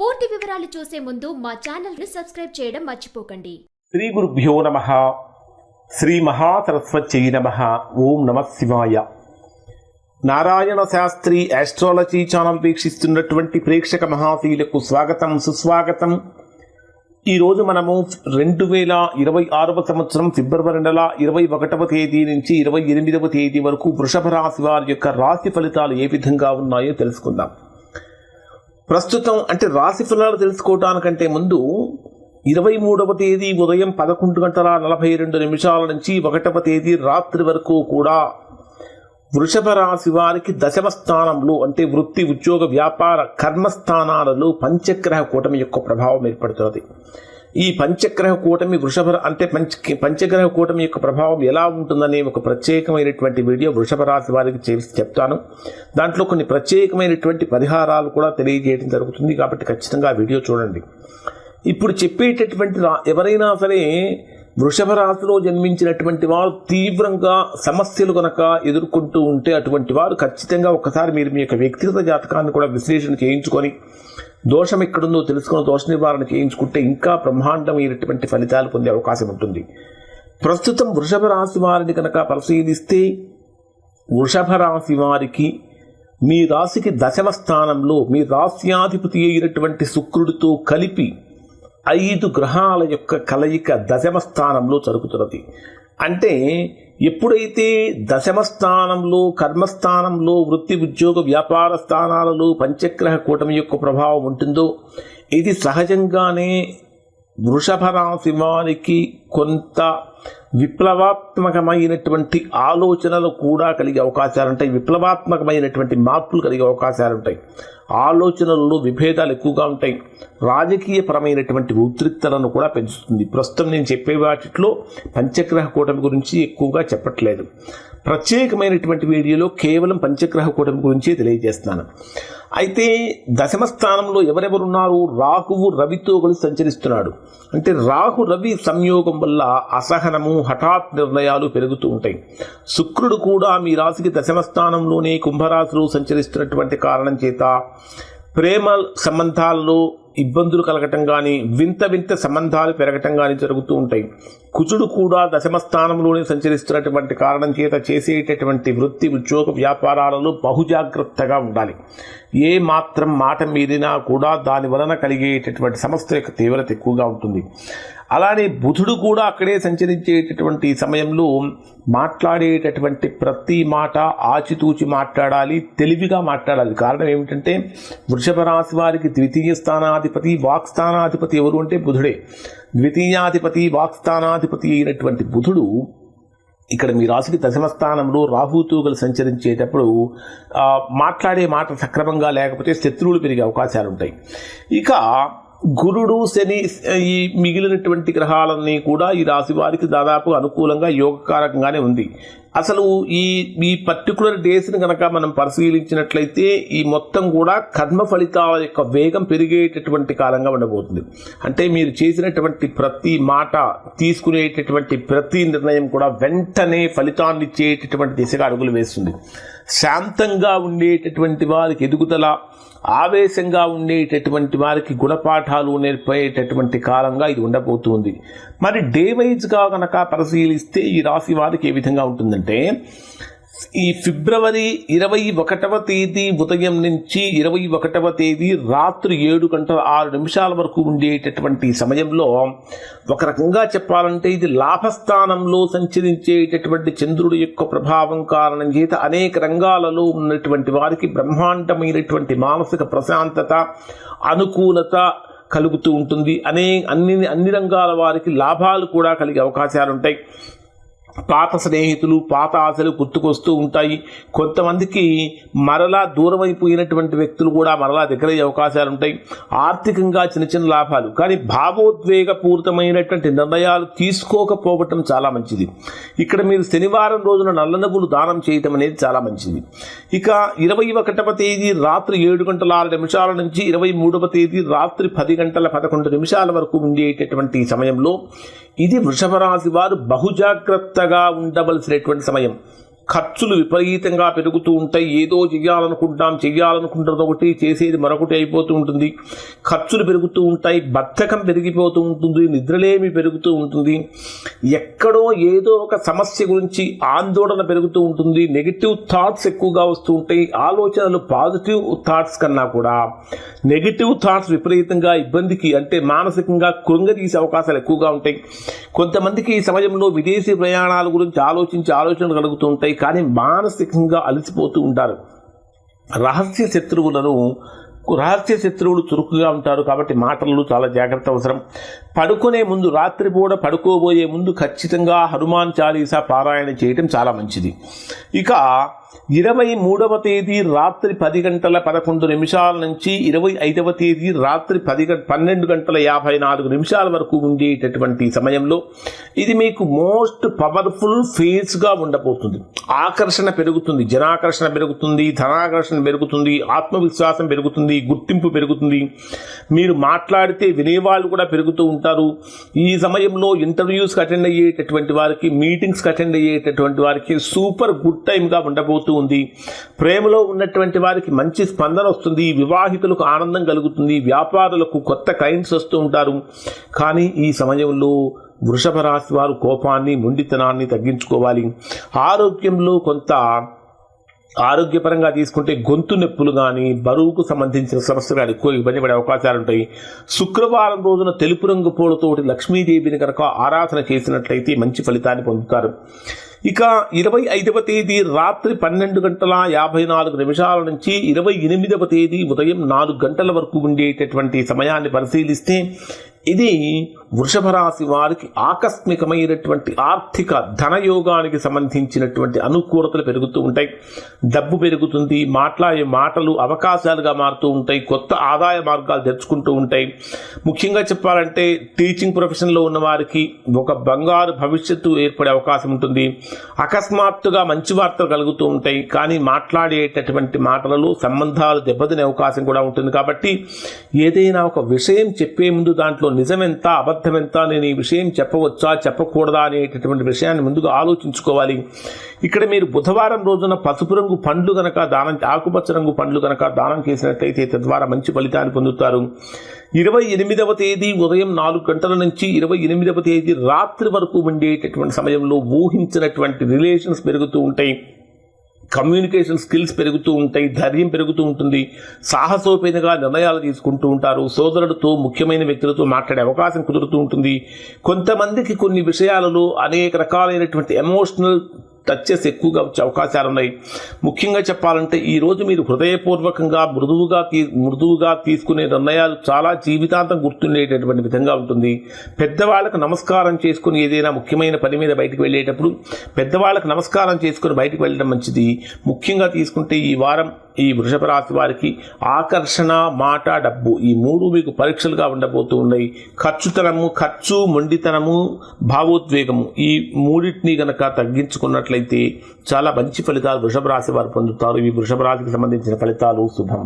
పూర్తి వివరాలు చూసే ముందు మా ఛానల్ సబ్స్క్రైబ్ చేయడం మర్చిపోకండి. శ్రీ గురుభ్యో నమ. శ్రీ మహాసరస్వత్యై నమ. ఓం నమ శివాయ. నారాయణ శాస్త్రి ఆస్ట్రాలజీ ఛానల్ వీక్షిస్తున్నటువంటి ప్రేక్షక మహాశీలకు స్వాగతం సుస్వాగతం. ఈరోజు మనము రెండు వేల ఇరవై ఆరవ సంవత్సరం ఫిబ్రవరి నెల ఇరవై ఒకటవ తేదీ నుంచి ఇరవై ఎనిమిదవ తేదీ వరకు వృషభ రాశి వారి యొక్క రాశి ఫలితాలు ఏ విధంగా ఉన్నాయో తెలుసుకుందాం. ప్రస్తుతం అంటే రాశి ఫలాలు తెలుసుకోవటానికంటే ముందు ఇరవై మూడవ తేదీ ఉదయం పదకొండు గంటల నలభై రెండు నిమిషాల నుంచి ఒకటవ తేదీ రాత్రి వరకు కూడా వృషభ రాశి వారికి దశమ స్థానంలో అంటే వృత్తి ఉద్యోగ వ్యాపార కర్మస్థానాలలో పంచగ్రహ కూటమి యొక్క ప్రభావం ఏర్పడుతున్నది. ఈ పంచగ్రహ కూటమి వృషభ అంటే పంచ పంచగ్రహ కూటమి యొక్క ప్రభావం ఎలా ఉంటుందనే ఒక ప్రత్యేకమైనటువంటి వీడియో వృషభ రాశి వారికి చేసి చెప్తాను. దాంట్లో కొన్ని ప్రత్యేకమైనటువంటి పరిహారాలు కూడా తెలియజేయడం జరుగుతుంది కాబట్టి ఖచ్చితంగా వీడియో చూడండి. ఇప్పుడు చెప్పేటటువంటి ఎవరైనా సరే వృషభ రాశిలో జన్మించినటువంటి వారు తీవ్రంగా సమస్యలు కనుక ఎదుర్కొంటూ ఉంటే అటువంటి వారు ఖచ్చితంగా ఒకసారి మీరు మీ యొక్క వ్యక్తిగత జాతకాన్ని కూడా విశ్లేషణ చేయించుకొని దోషం ఎక్కడుందో తెలుసుకుని దోష నివారణ చేయించుకుంటే ఇంకా బ్రహ్మాండమైనటువంటి ఫలితాలు పొందే అవకాశం ఉంటుంది. ప్రస్తుతం వృషభ రాశి వారిని కనుక పరిశీలిస్తే వృషభ రాశి వారికి మీ రాశికి దశమ స్థానంలో మీ రాశ్యాధిపతి అయినటువంటి శుక్రుడితో కలిపి ఐదు గ్రహాల యొక్క కలయిక దశమ స్థానంలో జరుగుతున్నది. అంటే ఎప్పుడైతే దశమ స్థానంలో కర్మస్థానంలో వృత్తి ఉద్యోగ వ్యాపార స్థానాలలో పంచగ్రహ కూటమి యొక్క ప్రభావం ఉంటుందో ఇది సహజంగానే వృషభ రాశి వారికి కొంత విప్లవాత్మకమైనటువంటి ఆలోచనలు కూడా కలిగే అవకాశాలు ఉంటాయి. విప్లవాత్మకమైనటువంటి మార్పులు కలిగే అవకాశాలు ఉంటాయి. ఆలోచనలలో విభేదాలు ఎక్కువగా ఉంటాయి. రాజకీయపరమైనటువంటి ఉద్రిక్తలను కూడా పెంచుతుంది. ప్రస్తుతం నేను చెప్పే వాటిలో పంచగ్రహ కూటమి గురించి ఎక్కువగా చెప్పట్లేదు. ప్రత్యేకమైనటువంటి వీడియోలో కేవలం పంచగ్రహ కూటమి గురించి తెలియజేస్తున్నాను. అయితే దశమ స్థానంలో ఎవరెవరున్నారు రాహువు రవితో కలిసి సంచరిస్తున్నాడు. అంటే రాహు రవి సంయోగం వల్ల అసహనము హఠాత్ నిర్ణయాలు పెరుగుతూ ఉంటాయి. శుక్రుడు కూడా మీ రాశికి దశమ స్థానంలోనే కుంభరాశిలో సంచరిస్తున్నటువంటి కారణం చేత ప్రేమ సంబంధాలలో ఇబ్బందులు కలగటం కానీ వింత వింత సంబంధాలు పెరగటం కానీ జరుగుతూ ఉంటాయి. కుజుడు కూడా దశమ స్థానంలోనే సంచరిస్తున్నటువంటి కారణం చేత చేసేటటువంటి వృత్తి ఉద్యోగ వ్యాపారాలలో బహుజాగ్రత్తగా ఉండాలి. ఏ మాత్రం మాట మీరినా కూడా దాని వలన కలిగేటటువంటి సమస్య యొక్క తీవ్రత ఎక్కువగా ఉంటుంది. అలానే బుధుడు కూడా అక్కడే సంచరించేటటువంటి సమయంలో మాట్లాడేటటువంటి ప్రతి మాట ఆచితూచి మాట్లాడాలి తెలివిగా మాట్లాడాలి. కారణం ఏమిటంటే వృషభ రాశి వారికి ద్వితీయ స్థానాధిపతి వాక్స్థానాధిపతి ఎవరు అంటే బుధుడే. ద్వితీయాధిపతి వాక్స్థానాధిపతి అయినటువంటి బుధుడు ఇక్కడ మీ రాశికి దశమస్థానంలో రాహుతూగలు రాహుతో సంచరించేటప్పుడు మాట్లాడే మాట సక్రమంగా లేకపోతే శత్రువులు పెరిగే అవకాశాలు ఉంటాయి ఇక గురుడు శని ఈ మిగిలినటువంటి గ్రహాలన్నీ కూడా ఈ రాశి వారికి దాదాపు అనుకూలంగా యోగకారకంగానే ఉంది. అసలు ఈ ఈ పర్టికులర్ డేస్ని కనుక మనం పరిశీలించినట్లయితే ఈ మొత్తం కూడా కర్మ ఫలితాల యొక్క వేగం పెరిగేటటువంటి కాలంగా ఉండబోతుంది. అంటే మీరు చేసినటువంటి ప్రతి మాట తీసుకునేటటువంటి ప్రతి నిర్ణయం కూడా వెంటనే ఫలితాన్ని ఇచ్చేటటువంటి దిశగా అడుగులు వేస్తుంది. శాంతంగా ఉండేటటువంటి వారికి ఎదుగుదల ఆవేశంగా ఉండేటటువంటి వారికి గుణపాఠాలు నేర్పేటటువంటి కాలంగా ఇది ఉండబోతుంది. మరి డే వైజ్గా కనుక పరిశీలిస్తే ఈ రాశి వారికి ఏ విధంగా ఉంటుందంటే ఈ ఫిబ్రవరి ఇరవై ఒకటవ తేదీ ఉదయం నుంచి ఇరవై ఒకటవ తేదీ రాత్రి ఏడు గంటల ఆరు నిమిషాల వరకు ఉండేటటువంటి సమయంలో ఒక రకంగా చెప్పాలంటే ఇది లాభస్థానంలో సంచరించేటటువంటి చంద్రుడి యొక్క ప్రభావం కారణం చేత అనేక రంగాలలో ఉన్నటువంటి వారికి బ్రహ్మాండమైనటువంటి మానసిక ప్రశాంతత అనుకూలత కలుగుతూ ఉంటుంది. అనే అన్ని అన్ని రంగాల వారికి లాభాలు కూడా కలిగే అవకాశాలు ఉంటాయి పాత స్నేహితులు పాత ఆశలు గుర్తుకొస్తూ ఉంటాయి. కొంతమందికి మరలా దూరం అయిపోయినటువంటి వ్యక్తులు కూడా మరలా దగ్గరయ్యే అవకాశాలు ఉంటాయి. ఆర్థికంగా చిన్న చిన్న లాభాలు. కానీ భావోద్వేగపూరితమైనటువంటి నిర్ణయాలు తీసుకోకపోవటం చాలా మంచిది. ఇక్కడ మీరు శనివారం రోజున నల్లనగులు దానం చేయటం అనేది చాలా మంచిది. ఇక ఇరవై ఒకటవ తేదీ రాత్రి ఏడు గంటల ఆరు నిమిషాల నుంచి ఇరవై మూడవ తేదీ రాత్రి పది గంటల పదకొండు నిమిషాల వరకు ఉండేటటువంటి సమయంలో ఇది వృషభ రాశి వారు బహుజాగ్రత్తగా ఉండవలసినటువంటి సమయం. ఖర్చులు విపరీతంగా పెరుగుతూ ఉంటాయి. ఏదో చెయ్యాలనుకుంటాం చెయ్యాలనుకుంటున్నది ఒకటి చేసేది మరొకటి అయిపోతూ ఉంటుంది. ఖర్చులు పెరుగుతూ ఉంటాయి బద్ధకం పెరిగిపోతూ ఉంటుంది నిద్రలేమి పెరుగుతూ ఉంటుంది. ఎక్కడో ఏదో ఒక సమస్య గురించి ఆందోళన పెరుగుతూ ఉంటుంది. నెగిటివ్ థాట్స్ ఎక్కువగా వస్తూ ఉంటాయి. ఆలోచనలు పాజిటివ్ థాట్స్ కన్నా కూడా నెగిటివ్ థాట్స్ విపరీతంగా ఇబ్బందికి అంటే మానసికంగా కృంగదీసే అవకాశాలు ఎక్కువగా ఉంటాయి. కొంతమందికి ఈ సమయంలో విదేశీ ప్రయాణాల గురించి ఆలోచించి ఆలోచనలు కలుగుతూ ఉంటాయి. కానీ మానసికంగా అలసిపోతూ ఉంటారు. రహస్య శత్రువులను రహస్య శత్రువులు చురుకుగా ఉంటారు కాబట్టి మాటలు చాలా జాగ్రత్త అవసరం. పడుకునే ముందు రాత్రిపూట పడుకోబోయే ముందు ఖచ్చితంగా హనుమాన్ చాలీసా పారాయణ చేయటం చాలా మంచిది. ఇక ఇరవై మూడవ తేదీ రాత్రి పది గంటల పదకొండు నిమిషాల నుంచి ఇరవై ఐదవ తేదీ రాత్రి పది పన్నెండు గంటల యాభై నాలుగు నిమిషాల వరకు ఉండేటటువంటి సమయంలో ఇది మీకు మోస్ట్ పవర్ఫుల్ ఫేజ్గా ఉండబోతుంది. ఆకర్షణ పెరుగుతుంది జనాకర్షణ పెరుగుతుంది ధనాకర్షణ పెరుగుతుంది ఆత్మవిశ్వాసం పెరుగుతుంది గుర్తింపు పెరుగుతుంది. మీరు మాట్లాడితే వినేవాళ్ళు కూడా పెరుగుతూ ఉంటారు. ఈ సమయంలో ఇంటర్వ్యూస్కి అటెండ్ అయ్యేటటువంటి వారికి మీటింగ్స్కి అటెండ్ అయ్యేటటువంటి వారికి సూపర్ గుడ్ టైమ్గా ఉండబోతుంది. ఉంది. ప్రేమలో ఉన్నటువంటి వారికి మంచి స్పందన వస్తుంది. వివాహితులకు ఆనందం కలుగుతుంది. వ్యాపారులకు కొత్త క్లయింట్స్ వస్తూ ఉంటారు. కానీ ఈ సమయంలో వృషభ రాశి వారు కోపాన్ని మొండితనాన్ని తగ్గించుకోవాలి. ఆరోగ్యంలో కొంత ఆరోగ్యపరంగా తీసుకుంటే గొంతు నొప్పులు కానీ బరువుకు సంబంధించిన సమస్యలు కానీ ఎక్కువ ఇబ్బంది పడే అవకాశాలు ఉంటాయి. శుక్రవారం రోజున తెలుపు రంగు పూలతోటి లక్ష్మీదేవిని కనుక ఆరాధన చేసినట్లయితే మంచి ఫలితాన్ని పొందుతారు. ఇక ఇరవై ఐదవ తేదీ రాత్రి పన్నెండు గంటల యాభై నాలుగు నిమిషాల నుంచి ఇరవై ఎనిమిదవ తేదీ ఉదయం నాలుగు గంటల వరకు ఉండేటటువంటి సమయాన్ని పరిశీలిస్తే ఇది వృషభ రాశి వారికి ఆకస్మికమైనటువంటి ఆర్థిక ధనయోగానికి సంబంధించినటువంటి అనుకూలతలు పెరుగుతూ ఉంటాయి. డబ్బు పెరుగుతుంది మాట్లాడే మాటలు అవకాశాలుగా మారుతూ ఉంటాయి కొత్త ఆదాయ మార్గాలు తెరుచుకుంటూ ఉంటాయి. ముఖ్యంగా చెప్పాలంటే టీచింగ్ ప్రొఫెషన్లో ఉన్న వారికి ఒక బంగారు భవిష్యత్తు ఏర్పడే అవకాశం ఉంటుంది. అకస్మాత్తుగా మంచి వార్తలు కలుగుతూ ఉంటాయి. కానీ మాట్లాడేటటువంటి మాటలలో సంబంధాలు దెబ్బతినే అవకాశం కూడా ఉంటుంది. కాబట్టి ఏదైనా ఒక విషయం చెప్పే ముందు దాంట్లో నిజమెంత అబద్ధమెంత నేను ఈ విషయం చెప్పవచ్చా చెప్పకూడదా అనేటటువంటి విషయాన్ని ముందుగా ఆలోచించుకోవాలి. ఇక్కడ మీరు బుధవారం రోజున పసుపు రంగు పండ్లు కనుక దానం ఆకుపచ్చ రంగు పండ్లు కనుక దానం చేసినట్లయితే తద్వారా మంచి ఫలితాన్ని పొందుతారు. ఇరవై ఎనిమిదవ తేదీ ఉదయం నాలుగు గంటల నుంచి ఇరవై ఎనిమిదవ తేదీ రాత్రి వరకు ఉండేటటువంటి సమయంలో ఊహించినటువంటి రిలేషన్స్ పెరుగుతూ ఉంటాయి. కమ్యూనికేషన్ స్కిల్స్ పెరుగుతూ ఉంటాయి ధైర్యం పెరుగుతూ ఉంటుంది సాహసోపేతగా నిర్ణయాలు తీసుకుంటూ ఉంటారు సోదరుడితో ముఖ్యమైన వ్యక్తులతో మాట్లాడే అవకాశం కుదురుతూ ఉంటుంది. కొంతమందికి కొన్ని విషయాలలో అనేక రకాలైనటువంటి ఎమోషనల్ టచెస్ ఎక్కువగా వచ్చే అవకాశాలు ఉన్నాయి. ముఖ్యంగా చెప్పాలంటే ఈ రోజు మీరు హృదయపూర్వకంగా మృదువుగా తీ మృదువుగా తీసుకునే నిర్ణయాలు చాలా జీవితాంతం గుర్తుండేటటువంటి విధంగా ఉంటుంది. పెద్దవాళ్ళకు నమస్కారం చేసుకుని ఏదైనా ముఖ్యమైన పని మీద బయటకు వెళ్ళేటప్పుడు పెద్దవాళ్ళకు నమస్కారం చేసుకుని బయటకు వెళ్ళడం మంచిది. ముఖ్యంగా తీసుకుంటే ఈ వారం ఈ వృషభ రాశి వారికి ఆకర్షణ మాట డబ్బు ఈ మూడు మీకు పరీక్షలుగా ఉండబోతూ ఉన్నాయి. ఖర్చుతనము ఖర్చు మొండితనము భావోద్వేగము ఈ మూడింటిని గనక తగ్గించుకున్నట్లయితే చాలా మంచి ఫలితాలు వృషభ రాశి వారు పొందుతారు. ఈ వృషభ రాశికి సంబంధించిన ఫలితాలు శుభం.